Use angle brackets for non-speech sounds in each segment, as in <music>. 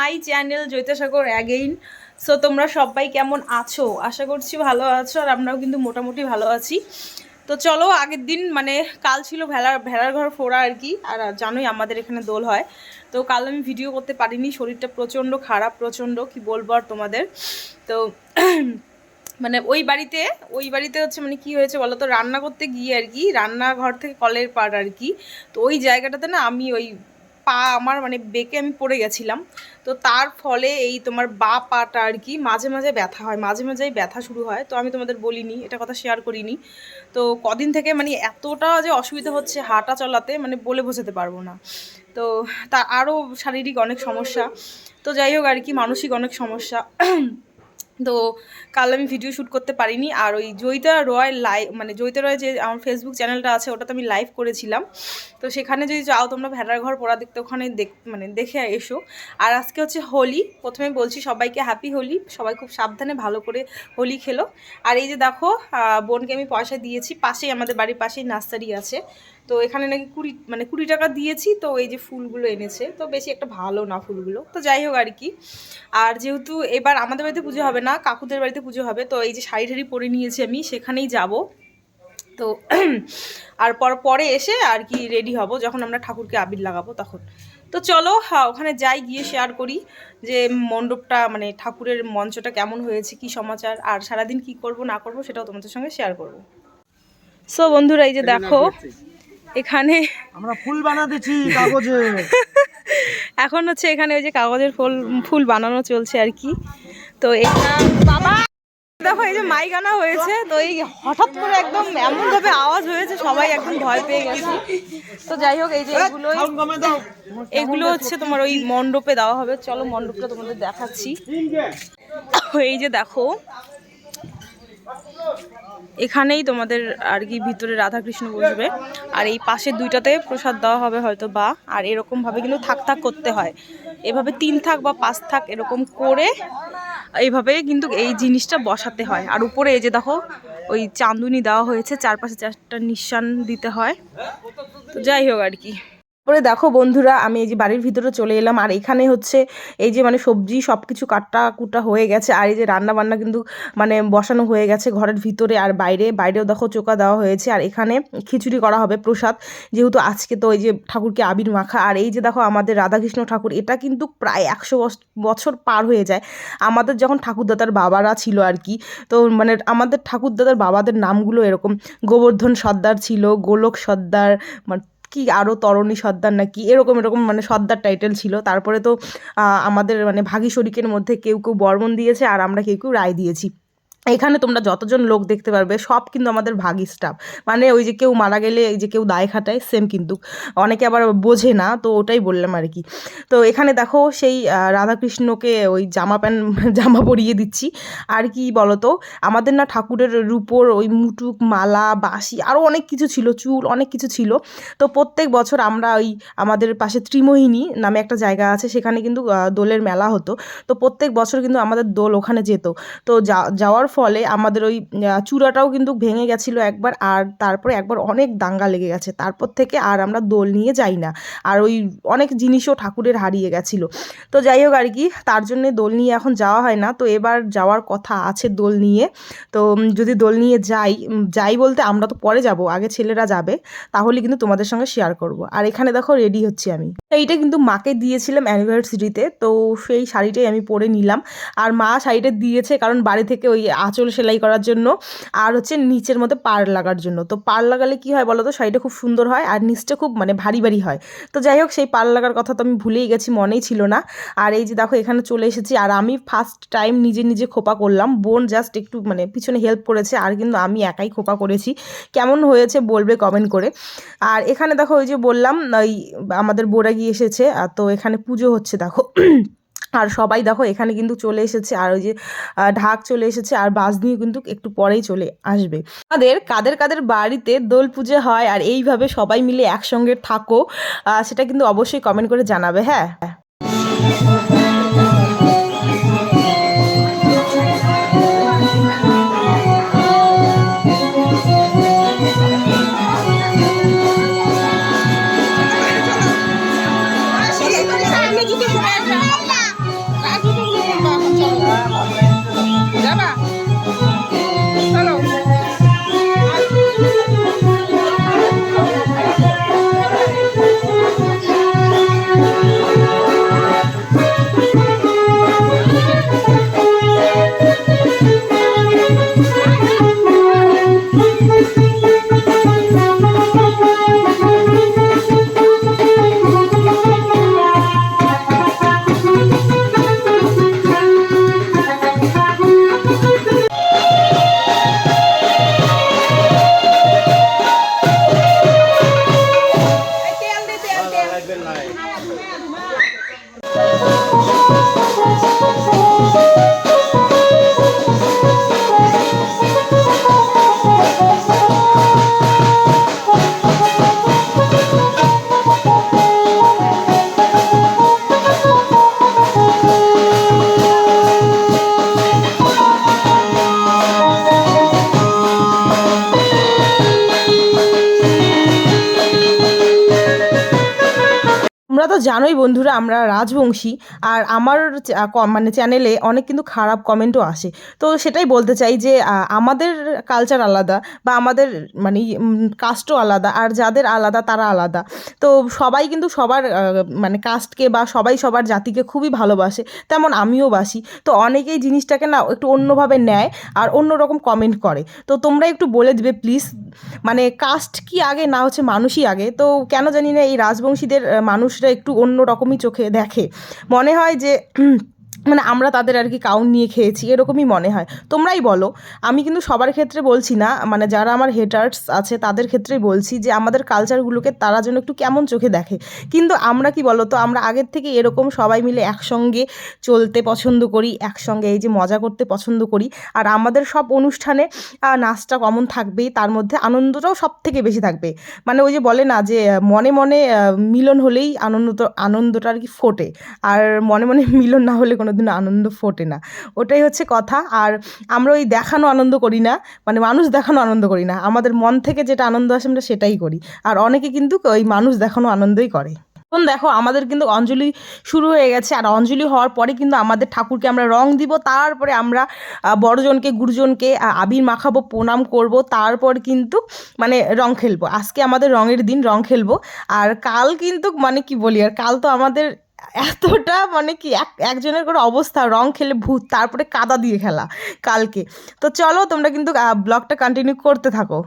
My channel Joitasagar again so তোমরা সবাই কেমন আছো? আশা করছি ভালো আছো আর আমরাও কিন্তু মোটামুটি ভালো আছি। তো চলো, আগের দিন মানে কাল ছিল ভেড়ার ভেড়ার ঘর ফোড়া আর কি। আর জানোই আমাদের এখানে দোল হয়। তো কাল আমি ভিডিও করতে পারিনি, শরীরটা প্রচণ্ড খারাপ, প্রচণ্ড, কি বলব আর তোমাদের? তো <clears throat> মানে ওই বাড়িতে ওই বাড়িতে হচ্ছে মানে কি হয়েছে বলো তো রান্না করতে গিয়ে আর কি, রান্নাঘর থেকে কলের পাড় আর কি। তো ওই জায়গাটাতে না আমি ওই পা আমার মানে বেঁকে আমি পড়ে গেছিলাম। তো তার ফলে এই তোমার বা পাটা আর কি মাঝে মাঝে ব্যথা হয়, মাঝে মাঝেই ব্যথা শুরু হয়। তো আমি তোমাদের বলিনি, এটা কথা শেয়ার করিনি। তো কদিন থেকে মানে এতটা যে অসুবিধা হচ্ছে হাঁটা চলাতে মানে বলে বোঝাতে পারব না। তো তা আরও শারীরিক অনেক সমস্যা। তো যাই হোক আর কি, মানসিক অনেক সমস্যা। তো কাল আমি ভিডিও শ্যুট করতে পারিনি। আর ওই জয়িতা রয় লাইভ মানে জয়িতা রয় যে আমার ফেসবুক চ্যানেলটা আছে, ওটাতে আমি লাইভ করেছিলাম। তো সেখানে যদি যাও তোমরা ভেড়ার ঘর পড়া দেখতে, ওখানে দেখ মানে দেখে এসো। আর আজকে হচ্ছে হোলি, প্রথমে বলছি সবাইকে হ্যাপি হোলি, সবাই খুব সাবধানে ভালো করে হোলি খেলো। আর এই যে দেখো বোনকে আমি পয়সা দিয়েছি, পাশেই আমাদের বাড়ির পাশেই নার্সারি আছে। তো এখানে নাকি কুড়ি মানে কুড়ি টাকা দিয়েছি তো এই যে ফুলগুলো এনেছে তো বেশি একটা ভালো না ফুলগুলো। তো যাই হোক আর কি। আর যেহেতু এবার আমাদের বাড়িতে পুজো হবে না কাকুদের বাড়িতে পুজো হবে তো এই যে শাড়ি ঠাড়ি পরে নিয়েছি আমি সেখানেই যাব। তো <clears throat> আর পর পরে এসে আর কি রেডি হব যখন আমরা ঠাকুরকে আবির লাগাবো তখন। তো চলো হ্যাঁ ওখানে যাই গিয়ে শেয়ার করি যে মণ্ডপটা মানে ঠাকুরের মঞ্চটা কেমন হয়েছে কি সমাচার আর সারাদিন কি করব না করব সেটাও তোমাদের সঙ্গে শেয়ার করব। সো বন্ধুরা এই যে দেখো এখানে আমরা ফুল বানাতেছি কাগজে। <laughs> এখন হচ্ছে এখানে ওই যে কাগজের ফুল ফুল বানানো চলছে আর কি। তো এটা বাবা দেখো এই যে মাইক আনা হয়েছে তো এই হঠাৎ করে একদম এমন ভাবে আওয়াজ হয়েছে সবাই একদম ভয় পেয়ে গেছে। তো যাই হোক এই যে দাও। এগুলো হচ্ছে তোমার ওই মণ্ডপে দেওয়া হবে। চলো মণ্ডপটা তোমাদের দেখাচ্ছি। এই যে দেখো এখানেই তোমাদের আর কি ভিতরে রাধাকৃষ্ণ বসবে। আর এই পাশের দুইটাতে প্রসাদ দেওয়া হবে হয়তো বা, আর এরকমভাবে কিন্তু থাক থাক করতে হয়। এভাবে তিন থাক বা পাঁচ থাক এরকম করে এইভাবে কিন্তু এই জিনিসটা বসাতে হয়। আর উপরে এই যে দেখো, ওই চাঁদুনি দেওয়া হয়েছে, চারপাশে চারটা নিঃসান দিতে হয়। তো যাই হোক আর কি। তারপরে দেখো বন্ধুরা, আমি এই যে বাড়ির ভিতরে চলে এলাম, আর এখানে হচ্ছে এই যে মানে সবজি সব কিছু কাটা কুটা হয়ে গেছে, আর এই যে রান্না বান্না কিন্তু মানে বসানো হয়ে গেছে ঘরের ভিতরে আর বাইরে। বাইরেও দেখো চোকা দেওয়া হয়েছে, আর এখানে খিচুড়ি করা হবে প্রসাদ। যেহেতু আজকে তো এই যে ঠাকুরকে আবির মাখা, আর এই যে দেখো আমাদের রাধাকৃষ্ণ ঠাকুর, এটা কিন্তু প্রায় একশো বছর পার হয়ে যায়। আমাদের যখন ঠাকুরদাদার বাবারা ছিল আর কি, তো মানে আমাদের ঠাকুরদাদার বাবাদের নামগুলো এরকম, গোবর্ধন সর্দার ছিল, গোলক সর্দার মানে কি আরও তরণী সর্দার না কি এরকম এরকম মানে সর্দার টাইটেল ছিল। তারপরে তো আমাদের মানে ভাগী শরিকের মধ্যে কেউ কেউ বর্মন দিয়েছে আর আমরা কেউ কেউ রায় দিয়েছি। এখানে তোমরা যতজন লোক দেখতে পারবে, সব কিন্তু আমাদের ভাগী স্টাফ মানে ওই যে কেউ মারা গেলে, এই যে কেউ দায় খাটায় সেম কিন্তু। অনেকে আবার বোঝে না, তো ওটাই বললাম আর কি। তো এখানে দেখো সেই রাধাকৃষ্ণকে ওই জামা প্যান্ট, <laughs> জামা পরিয়ে দিচ্ছি। আর কি বলতো, আমাদের না ঠাকুরের রূপোর ওই মুটুক, মালা, বাঁশি আরও অনেক কিছু ছিল, চুল অনেক কিছু ছিল। তো প্রত্যেক বছর আমরা ওই আমাদের পাশে ত্রিমোহিনী নামে একটা জায়গা আছে, সেখানে কিন্তু দোলের মেলা হতো। তো প্রত্যেক বছর কিন্তু আমাদের দোল ওখানে যেত। তো যাওয়ার ফলে আমাদের ওই চূড়াটাও কিন্তু ভেঙে গেছিল একবার আর তারপরে একবার অনেক দাঙ্গা লেগে গেছে। তারপর থেকে আর আমরা দোল নিয়ে যাই না। আর ওই অনেক জিনিসও ঠাকুরের হারিয়ে গেছিল। তো যাই হোক আর কি, তার জন্যে দোল নিয়ে এখন যাওয়া হয় না। তো এবার যাওয়ার কথা আছে দোল নিয়ে। তো যদি দোল নিয়ে যাই যাই বলতে আমরা তো পরে যাব, আগে ছেলেরা যাবে। তাহলে কিন্তু তোমাদের সঙ্গে শেয়ার করব। আর এখানে দেখো রেডি হচ্ছি আমি। তো এইটা কিন্তু মাকে দিয়েছিলাম অ্যানিভার্সারিতে তো সেই শাড়িটাই আমি পরে নিলাম। আর মা শাড়িটা দিয়েছে কারণ বাড়ি থেকে ওই আঁচল সেলাই করার জন্য, আর হচ্ছে নিচের মধ্যে পার লাগার জন্য। তো পার লাগালে কি হয় বলো তো শাড়িটা খুব সুন্দর হয় আর নিচটা খুব মানে ভারী ভারী হয়। তো যাই হোক, সেই পার লাগার কথা তো আমি ভুলেই গেছি, মনেই ছিল না। আর এই যে দেখো, এখানে চলে এসেছি। আর আমি ফার্স্ট টাইম নিজে নিজে খোপা করলাম। বোন জাস্ট একটু মানে পিছনে হেল্প করেছে, আর কিন্তু আমি একাই খোপা করেছি। কেমন হয়েছে বলবে কমেন্ট করে। আর এখানে দেখো, ওই যে বললাম, ওই আমাদের বোরা গিয়ে এসেছে, আর তো এখানে পুজো হচ্ছে, দেখো। আর সবাই দেখো, এখানে কিন্তু চলে এসেছে, আর ওই যে ঢাক চলে এসেছে, আর বাস নিয়ে কিন্তু একটু পরেই চলে আসবে। আমাদের কাদের কাদের বাড়িতে দোল পুজো হয়, আর এইভাবে সবাই মিলে একসঙ্গে থাকো সেটা কিন্তু অবশ্যই কমেন্ট করে জানাবে হ্যাঁ? জানোই বন্ধুরা আমরা রাজবংশী আর আমার মানে চ্যানেলে অনেক কিন্তু খারাপ কমেন্টও আসে। তো সেটাই বলতে চাই যে আমাদের কালচার আলাদা বা আমাদের মানে কাস্টও আলাদা আর যাদের আলাদা তারা আলাদা। তো সবাই কিন্তু সবার মানে কাস্টকে বা সবাই সবার জাতিকে খুবই ভালোবাসে, তেমন আমিও বাসি। তো অনেকেই জিনিসটাকে না একটু অন্যভাবে নেয় আর অন্য রকম কমেন্ট করে। তো তোমরা একটু বলে দিবে প্লিজ মানে কাস্ট কি আগে না হচ্ছে মানুষই আগে? তো কেন জানি না এই রাজবংশীদের মানুষরা একটু অন্য রকমই চোখে দেখে। মনে হয় যে মানে আমরা তাদের আর কি কাউন নিয়ে খেয়েছি, এরকমই মনে হয়। তোমরাই বলো। আমি কিন্তু সবার ক্ষেত্রে বলছি না মানে যারা আমার হেটার্স আছে তাদের ক্ষেত্রেই বলছি যে আমাদের কালচারগুলোকে তারা যেন একটু কেমন চোখে দেখে। কিন্তু আমরা কি বলো তো আমরা আগের থেকে এরকম সবাই মিলে একসঙ্গে চলতে পছন্দ করি, একসঙ্গে এই যে মজা করতে পছন্দ করি। আর আমাদের সব অনুষ্ঠানে নাচটা কমন থাকবেই, তার মধ্যে আনন্দটাও সব থেকে বেশি থাকবে। মানে ওই যে বলে না যে, মনে মনে মিলন হলেই আনন্দ, আনন্দটা আর কি ফোটে। আর মনে মনে মিলন না হলে কোনোদিন আনন্দ ফোটে না। ওটাই হচ্ছে কথা। আর আমরা ওই দেখানো আনন্দ করি না। মানে মানুষ দেখানো আনন্দ করি না। আমাদের মন থেকে যেটা আনন্দ আসে আমরা সেটাই করি। আর অনেকে কিন্তু ওই মানুষ দেখানো আনন্দই করে। এখন দেখো, আমাদের কিন্তু অঞ্জলি শুরু হয়ে গেছে। আর অঞ্জলি হওয়ার পরে কিন্তু আমাদের ঠাকুরকে আমরা রং দিব। তারপরে আমরা বড়জনকে, গুরুজনকে আবির মাখাবো, প্রণাম করব। তারপর কিন্তু মানে রং খেলব। আজকে আমাদের রঙের দিন, রং খেলব। আর কাল কিন্তু মানে কি বলি? আর কাল তো আমাদের এতটা মানে কি এক, একজনের করে অবস্থা, রং খেলে ভূত, তারপরে কাদা দিয়ে খেলা কালকে। তো চলো তোমরা কিন্তু ব্লগটা কন্টিনিউ করতে থাকো।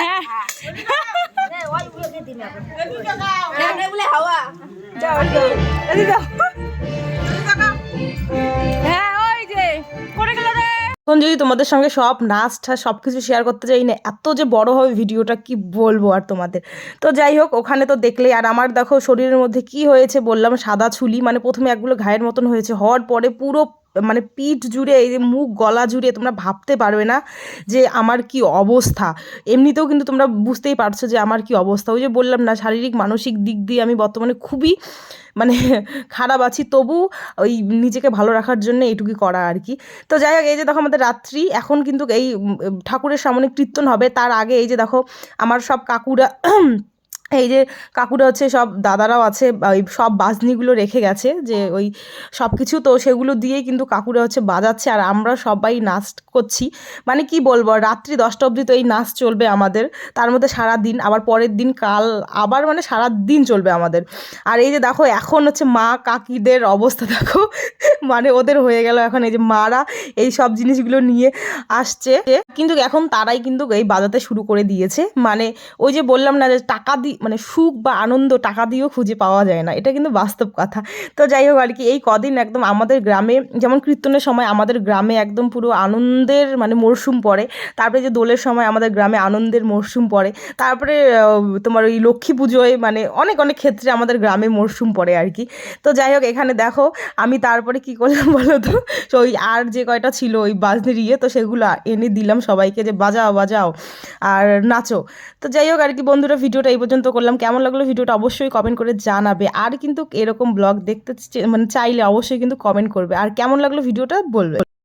হ্যাঁ। হ্যাঁ ওই যে করে গেল রে। এখন যদি তোমাদের সঙ্গে সব নাচ নাচটা সব কিছু শেয়ার করতে চাই না এত যে বড় হবে ভিডিওটা কি বলব আর তোমাদের? তো যাই হোক ওখানে তো দেখলেই আর আমার দেখো শরীরের মধ্যে কি হয়েছে বললাম সাদা ছুলি মানে প্রথমে একগুলো ঘায়ের মতন হয়েছে হওয়ার পরে পুরো মানে পিঠ জুড়ে, এই যে মুখ, গলা জুড়ে তোমরা ভাবতে পারবে না যে আমার কি অবস্থা। এমনিতেও কিন্তু তোমরা বুঝতেই পারছ যে আমার কি অবস্থা। ওই যে বললাম না, শারীরিক, মানসিক দিক দিয়ে আমি বর্তমানে খুবই মানে <laughs> খারাপ আছি। তবু ওই নিজেকে ভালো রাখার জন্য এইটুকুই করা আর কি। তো যাই হোক, এই যে দেখো আমাদের রাত্রি। এখন কিন্তু এই ঠাকুরের সামনে কীর্তন হবে। তার আগে এই যে দেখো, আমার সব কাকুরা <clears throat> এই যে কাকুরা হচ্ছে সব, দাদারাও আছে ওই সব বাজনিগুলো রেখে গেছে যে ওই সব কিছু তো সেগুলো দিয়েই কিন্তু কাকুরা হচ্ছে বাজাচ্ছে আর আমরা সবাই নাচ করছি। মানে কি বলব, রাত্রি দশটা অবধি তো এই নাচ চলবে আমাদের, তার মধ্যে সারা দিন আবার পরের দিন কাল আবার মানে সারা দিন চলবে আমাদের। আর এই যে দেখো, এখন হচ্ছে মা কাকিদের অবস্থা <laughs> দেখো মানে ওদের হয়ে গেল এখন এই যে মারা এই সব জিনিসগুলো নিয়ে আসছে। কিন্তু এখন তারাই কিন্তু এই বাজাতে শুরু করে দিয়েছে। মানে ওই যে বললাম না যে টাকা দি মানে সুখ বা আনন্দ টাকা দিয়েও খুঁজে পাওয়া যায় না। এটা কিন্তু বাস্তব কথা। তো যাই হোক, আর কি এই কদিন একদম আমাদের গ্রামে, যেমন কীর্তনের সময় আমাদের গ্রামে একদম পুরো আনন্দের মানে মরশুম পড়ে, তারপরে যে দোলের সময় আমাদের গ্রামে আনন্দের মরশুম পড়ে, তারপরে তোমার ওই লক্ষ্মী পুজোয় মানে অনেক অনেক ক্ষেত্রে আমাদের গ্রামে মরশুম পড়ে আর কি। তো যাই হোক, এখানে দেখো, আমি তারপরে কি করলাম <laughs> বলো তো ওই আর যে কয়টা ছিল ওই বাজনির ইয়ে তো সেগুলো এনে দিলাম সবাইকে যে বাজাও বাজাও, আর নাচো। তো যাই হোক, আর কি বন্ধুরা, ভিডিওটা এই পর্যন্ত করলাম। কেমন লাগল ভিডিওটা অবশ্যই কমেন্ট করে জানাবে। আর কিন্তু এরকম ব্লগ দেখতে মানে চাইলে অবশ্যই কিন্তু কমেন্ট করবে। আর কেমন লাগল ভিডিওটা বলবে।